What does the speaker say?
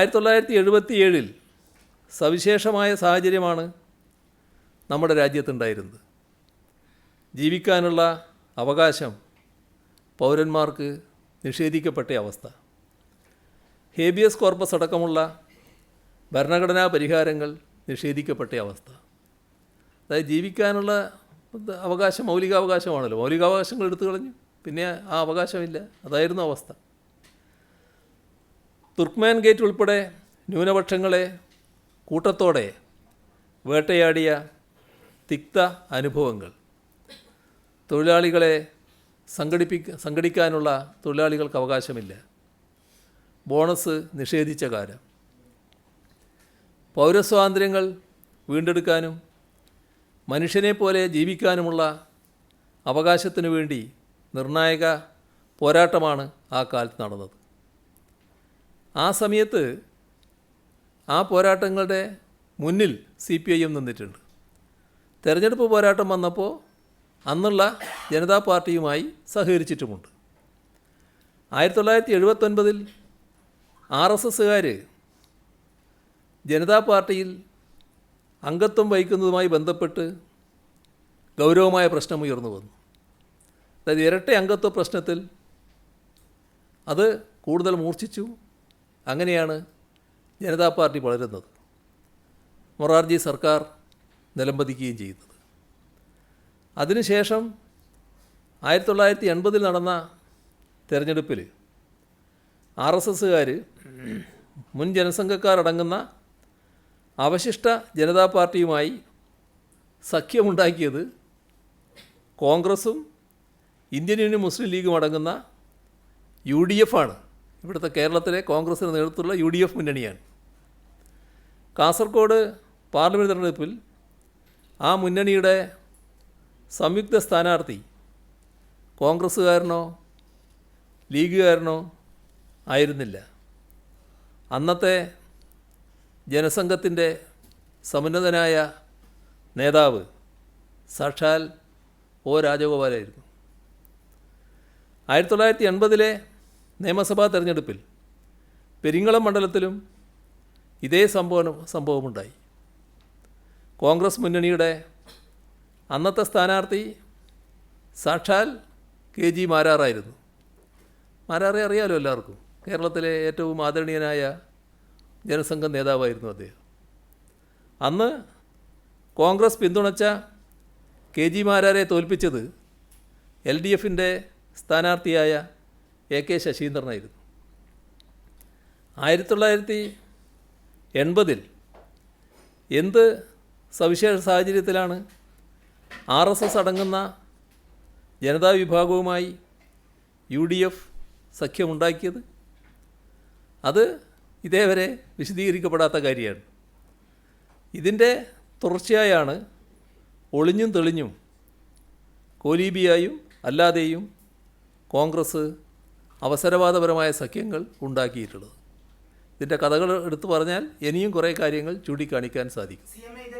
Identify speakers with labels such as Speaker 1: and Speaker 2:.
Speaker 1: ആയിരത്തി തൊള്ളായിരത്തി എഴുപത്തി ഏഴിൽ സവിശേഷമായ സാഹചര്യമാണ് നമ്മുടെ രാജ്യത്തുണ്ടായിരുന്നത്. ജീവിക്കാനുള്ള അവകാശം പൗരന്മാർക്ക് നിഷേധിക്കപ്പെട്ട അവസ്ഥ. ഹേബിയസ് കോർപ്പസ് അടക്കമുള്ള ഭരണഘടനാ പരിഹാരങ്ങൾ നിഷേധിക്കപ്പെട്ട അവസ്ഥ. അതായത് ജീവിക്കാനുള്ള അവകാശം മൗലികാവകാശമാണല്ലോ. മൗലികാവകാശങ്ങൾ എടുത്തു കളഞ്ഞു. പിന്നെ ആ അവകാശമില്ല. അതായിരുന്നു അവസ്ഥ. തുർക്ക്മാൻ ഗേറ്റ് ഉൾപ്പെടെ ന്യൂനപക്ഷങ്ങളെ കൂട്ടത്തോടെ വേട്ടയാടിയ തിക്ത അനുഭവങ്ങൾ. തൊഴിലാളികളെ സംഘടിപ്പിക്ക സംഘടിക്കാനുള്ള തൊഴിലാളികൾക്ക് അവകാശമില്ല. ബോണസ് നിഷേധിച്ച കാലം പൗരസ്വാതന്ത്ര്യങ്ങൾ വീണ്ടെടുക്കാനും മനുഷ്യനെ പോലെ ജീവിക്കാനുമുള്ള അവകാശത്തിനു വേണ്ടി നിർണായക പോരാട്ടമാണ് ആ കാലത്ത് നടന്നത്. ആ സമയത്ത് ആ പോരാട്ടങ്ങളുടെ മുന്നിൽ സി പി ഐ എം നിന്നിട്ടുണ്ട്. തെരഞ്ഞെടുപ്പ് പോരാട്ടം വന്നപ്പോൾ അന്നുള്ള ജനതാ പാർട്ടിയുമായി സഹകരിച്ചിട്ടുമുണ്ട്. ആയിരത്തി തൊള്ളായിരത്തി എഴുപത്തൊൻപതിൽ ആർ എസ് എസ്സുകാർ ജനതാ പാർട്ടിയിൽ അംഗത്വം വഹിക്കുന്നതുമായി ബന്ധപ്പെട്ട് ഗൗരവമായ പ്രശ്നം ഉയർന്നു വന്നു. അതായത് ഇരട്ട അംഗത്വ പ്രശ്നത്തിൽ അത് കൂടുതൽ മൂർച്ഛിച്ചു. അങ്ങനെയാണ് ജനതാ പാർട്ടി വളരുന്നത്. മൊറാർജി സർക്കാർ നിലംപതിക്കുകയും ചെയ്യുന്നത്. അതിനുശേഷം ആയിരത്തി തൊള്ളായിരത്തി എൺപതിൽ നടന്ന തിരഞ്ഞെടുപ്പിൽ ആർ എസ് എസ്സുകാർ മുൻ ജനസംഘക്കാരടങ്ങുന്ന അവശിഷ്ട ജനതാ പാർട്ടിയുമായി സഖ്യമുണ്ടാക്കിയത് കോൺഗ്രസും ഇന്ത്യൻ യൂണിയൻ മുസ്ലിം ലീഗും അടങ്ങുന്ന യു ഡി എഫ് ആണ്. ഇവിടുത്തെ കേരളത്തിലെ കോൺഗ്രസിന്റെ നേതൃത്വമുള്ള യു ഡി എഫ് മുന്നണിയാണ്. കാസർഗോഡ് പാർലമെന്റ് തെരഞ്ഞെടുപ്പിൽ ആ മുന്നണിയുടെ സംയുക്ത സ്ഥാനാർത്ഥി കോൺഗ്രസ്സുകാരനോ ലീഗുകാരനോ ആയിരുന്നില്ല. അന്നത്തെ ജനസംഘത്തിന്റെ സമുന്നതനായ നേതാവ് സാക്ഷാൽ ഒ രാജഗോപാലായിരുന്നു. ആയിരത്തി തൊള്ളായിരത്തി എൺപതിലെ നിയമസഭാ തെരഞ്ഞെടുപ്പിൽ പെരിങ്ങളം മണ്ഡലത്തിലും ഇതേ സംഭവം സംഭവമുണ്ടായി. കോൺഗ്രസ് മുന്നണിയുടെ അന്നത്തെ സ്ഥാനാർത്ഥി സാക്ഷാൽ കെ ജി മാരാറായിരുന്നു. മാരാറെ അറിയാലോ എല്ലാവർക്കും. കേരളത്തിലെ ഏറ്റവും ആദരണീയനായ ജനസംഘ നേതാവായിരുന്നു അദ്ദേഹം. അന്ന് കോൺഗ്രസ് പിന്തുണച്ച കെ ജി മാരാരെ തോൽപ്പിച്ചത് എൽ ഡി എഫിന്റെ സ്ഥാനാർത്ഥിയായ എ കെ ശശീന്ദ്രനായിരുന്നു. ആയിരത്തി തൊള്ളായിരത്തി എൺപതിൽ എന്ത് സവിശേഷ സാഹചര്യത്തിലാണ് ആർ എസ് എസ് അടങ്ങുന്ന ജനതാ വിഭാഗവുമായി യു ഡി എഫ് സഖ്യമുണ്ടാക്കിയത്? അത് ഇതേവരെ വിശദീകരിക്കപ്പെടാത്ത കാര്യമാണ്. ഇതിന്റെ തുടർച്ചയായാണ് ഒളിഞ്ഞും തെളിഞ്ഞും കോലീബിയായും അല്ലാതെയും കോൺഗ്രസ് അവസരവാദപരമായ സഖ്യങ്ങൾ ഉണ്ടാക്കിയിട്ടുള്ളത്. ഇതിന്റെ കഥകൾ എടുത്തു പറഞ്ഞാൽ ഇനിയും കുറേ കാര്യങ്ങൾ ചൂണ്ടിക്കാണിക്കാൻ സാധിക്കും.